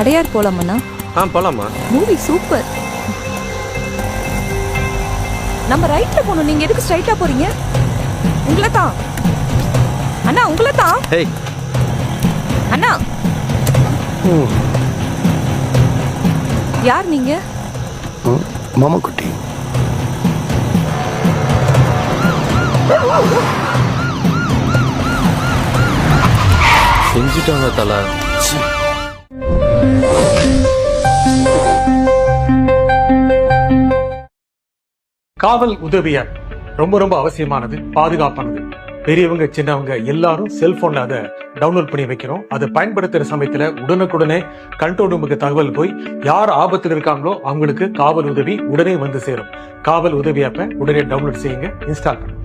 அடையார் போலாமண்ணா? ஆ போலாமா movie super நம்ம ரைட்ல போகணும். நீங்க எதுக்கு ஸ்ட்ரைட்டா போறீங்க? உங்களை தான் அண்ணா உங்களை தான் ஹேய். அண்ணா. யார் நீங்க? மாமக்குட்டி. செஞ்சுட்டாங்க தலை. காவல் உதவிய ரொம்ப ரொம்ப அவசியமானது பாதுகாப்பானது. பெரியவங்க சின்னவங்க எல்லாரும் செல்போன்ல அதை டவுன்லோட் பண்ணி வைக்கிறோம். அதை பயன்படுத்துற சமயத்துல உடனுக்குடனே கண்ட்ரோல் ரூமுக்கு தகவல் போய் யார் ஆபத்தில் இருக்காங்களோ அவங்களுக்கு காவல் உதவி உடனே வந்து சேரும். காவல் உதவி ஆப்பை உடனே டவுன்லோட் செய்யுங்க இன்ஸ்டால் பண்ணுங்க.